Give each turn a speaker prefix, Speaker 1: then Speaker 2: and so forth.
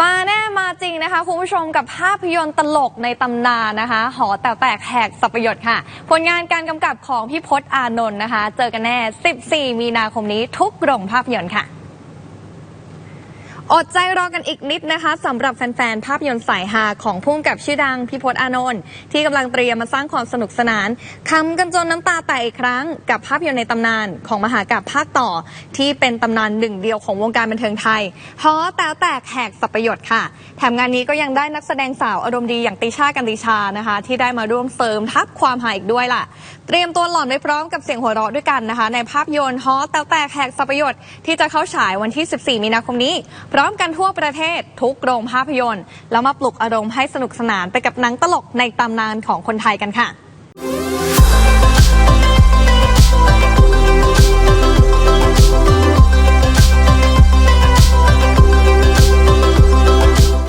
Speaker 1: มาแน่มาจริงนะคะคุณผู้ชมกับภาพยนตร์ตลกในตำนานนะคะ หอแต่แตกแหกสับปยศค่ะ ผลงานการกำกับของพี่พศอานนท์นะคะ เจอกันแน่ 14 มีนาคมนี้ทุกโรงภาพยนตร์ค่ะ อดใจรอกันอีกนิดนะคะสำหรับแฟนๆ ภาพยนตร์สายฮาของพุ่งกับชื่อดังพีพศอานนท์ที่กำลังเตรียมมาสร้างความสนุกสนานคำกันจนน้ำตาแตกอีกครั้งกับภาพยนตร์ในตำนานของมหากาพย์ภาคต่อ ที่เป็นตำนานหนึ่งเดียวของวงการบันเทิงไทยฮอแต๋วแตกแหกสับประโยชน์ค่ะ แถมงานนี้ก็ยังได้นักแสดงสาวอารมณ์ดีอย่างติชากันติชานะคะ ที่ได้มาร่วมเสริมทับความหาอีกด้วยล่ะ เตรียมตัวหล่อนไว้พร้อมกับเสียงหัวเราะด้วยกันนะคะ ในภาพยนตร์ฮอแต๋วแตกแหกสับประโยชน์ที่จะเข้าฉายวันที่ 14 มีนาคมนี้ร้อมกันทั่วประเทศทุกโรงภาพยนตร์ แล้วมาปลุกอารมณ์ให้สนุกสนานไปกับหนังตลกในตำนานของคนไทยกันค่ะ